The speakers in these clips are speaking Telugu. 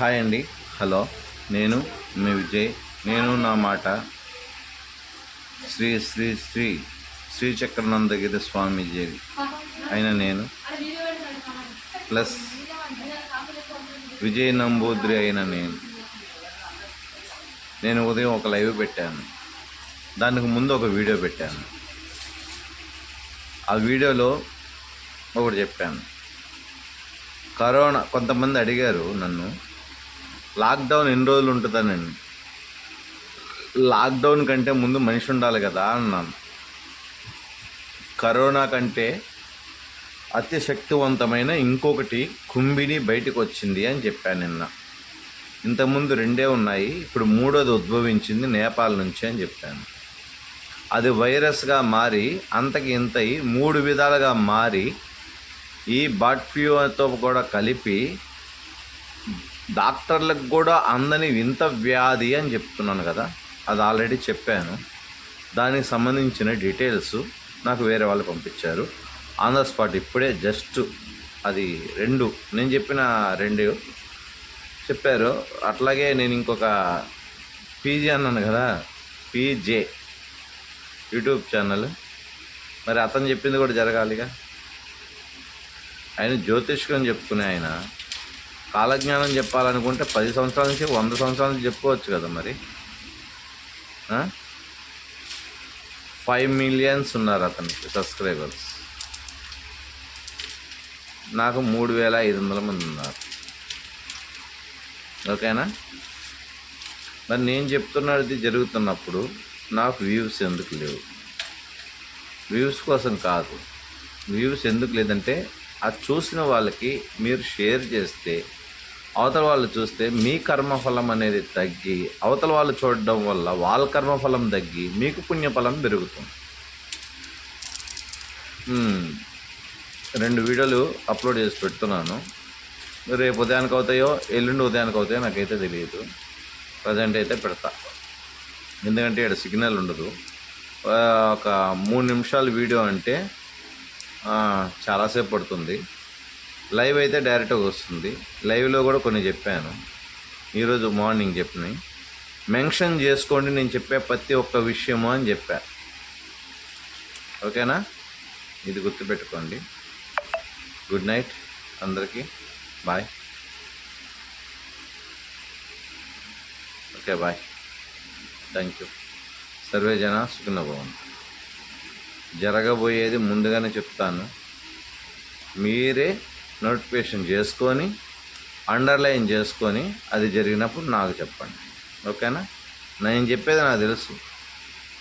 హాయ్ అండి. హలో. నేను మీ విజయ్. నేను నా మాట శ్రీ శ్రీ శ్రీ శ్రీ చక్రనందగిరి స్వామీజీ అయిన నేను ప్లస్ విజయ్ నంబూద్రి అయిన నేను. నేను ఉదయం ఒక లైవ్ పెట్టాను. దానికి ముందు ఒక వీడియో పెట్టాను. ఆ వీడియోలో ఒకటి చెప్పాను. కరోనా కొంతమంది అడిగారు నన్ను లాక్డౌన్ ఎన్ని రోజులు ఉంటుందనండి లాక్డౌన్ కంటే ముందు మనిషి ఉండాలి కదా అన్నాను. కరోనా కంటే అతి శక్తివంతమైన ఇంకొకటి కుంభిని బయటకు వచ్చింది అని చెప్పాను నిన్న. ఇంతకుముందు రెండే ఉన్నాయి ఇప్పుడు మూడోది ఉద్భవించింది నేపాల్ నుంచి అని చెప్పాను. అది వైరస్గా మారి అంతకి ఇంతయి మూడు విధాలుగా మారి ఈ బర్డ్ కూడా కలిపి డాక్టర్లకు కూడా అందని వింత వ్యాధి అని చెప్తున్నాను కదా అది ఆల్రెడీ చెప్పాను. దానికి సంబంధించిన డీటెయిల్స్ నాకు వేరే వాళ్ళు పంపించారు. ఆన్ ద స్పాట్ ఇప్పుడే జస్ట్ అది రెండు నేను చెప్పిన రెండు చెప్పారు. అట్లాగే నేను ఇంకొక పీజీ అన్నాను కదా పీజే యూట్యూబ్ ఛానల్. మరి అతను చెప్పింది కూడా జరగాలిగా. ఆయన జ్యోతిష్కం చెప్పుకునే ఆయన. కాలజ్ఞానం చెప్పాలనుకుంటే పది సంవత్సరాల నుంచి వంద సంవత్సరాల నుంచి చెప్పుకోవచ్చు కదా మరి. ఫైవ్ మిలియన్స్ ఉన్నారు అతనికి సబ్స్క్రైబర్స్ నాకు మూడు వేల ఐదు వందల మంది ఉన్నారు. ఓకేనా? మరి నేను చెప్తున్నది జరుగుతున్నప్పుడు నాకు వ్యూస్ ఎందుకు లేవు? వ్యూస్ కోసం కాదు. వ్యూస్ ఎందుకు లేదంటే అది చూసిన వాళ్ళకి మీరు షేర్ చేస్తే అవతల వాళ్ళు చూస్తే మీ కర్మఫలం అనేది తగ్గి అవతల వాళ్ళు చూడడం వల్ల వాళ్ళ కర్మఫలం తగ్గి మీకు పుణ్యఫలం పెరుగుతుంది. రెండు వీడియోలు అప్లోడ్ చేసి పెడుతున్నాను. రేపు ఉదయానికి అవుతాయో ఎల్లుండి ఉదయానికి అవుతాయో నాకైతే తెలియదు. ప్రజెంట్ అయితే పెడతా. ఎందుకంటే ఇక్కడ సిగ్నల్ ఉండదు. ఒక మూడు నిమిషాల వీడియో అంటే చాలాసేపు పడుతుంది. లైవ్ అయితే డైరెక్ట్గా వస్తుంది. లైవ్లో కూడా కొన్ని చెప్పాను. ఈరోజు మార్నింగ్ చెప్పినాయి మెన్షన్ చేసుకోండి నేను చెప్పే ప్రతి ఒక్క విషయము అని చెప్పా. ఓకేనా? ఇది గుర్తుపెట్టుకోండి. గుడ్ నైట్ అందరికీ. Bye okay bye thank you survey జన సుఖిన భవంతు జరగబోయేది ముందుగానే చెప్తాను. మీరే నోటిఫికేషన్ చేసుకొని అండర్లైన్ చేసుకొని అది జరిగినప్పుడు నాకు చెప్పండి. ఓకేనా? నేను చెప్పేది నాకు తెలుసు.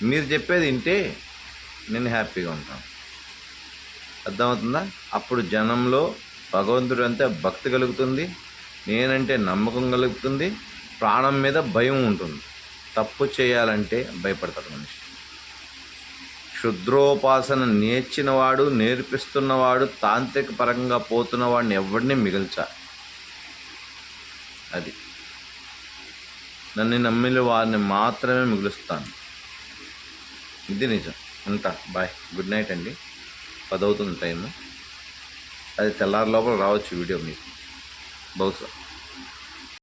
మీరు చెప్పేది వింటే నేను హ్యాపీగా ఉంటాను. అర్థమవుతుందా? అప్పుడు జనంలో భగవంతుడు అంటే భక్తి కలుగుతుంది నేనంటే నమ్మకం కలుగుతుంది ప్రాణం మీద భయం ఉంటుంది. తప్పు చేయాలంటే భయపడతాడు మనిషి. క్షుద్రోపాసన నేర్చినవాడు నేర్పిస్తున్నవాడు తాంత్రిక పరంగా పోతున్నవాడిని ఎవరిని మిగిల్చాలి అది. నన్ను నమ్మిన వారిని మాత్రమే మిగులుస్తాను. ఇది నిజం. ఉంటా. బాయ్. గుడ్ నైట్ అండి. పదవుతుంది టైము. అది తెల్లారి లోపల రావచ్చు వీడియో మీకు. బహుశా.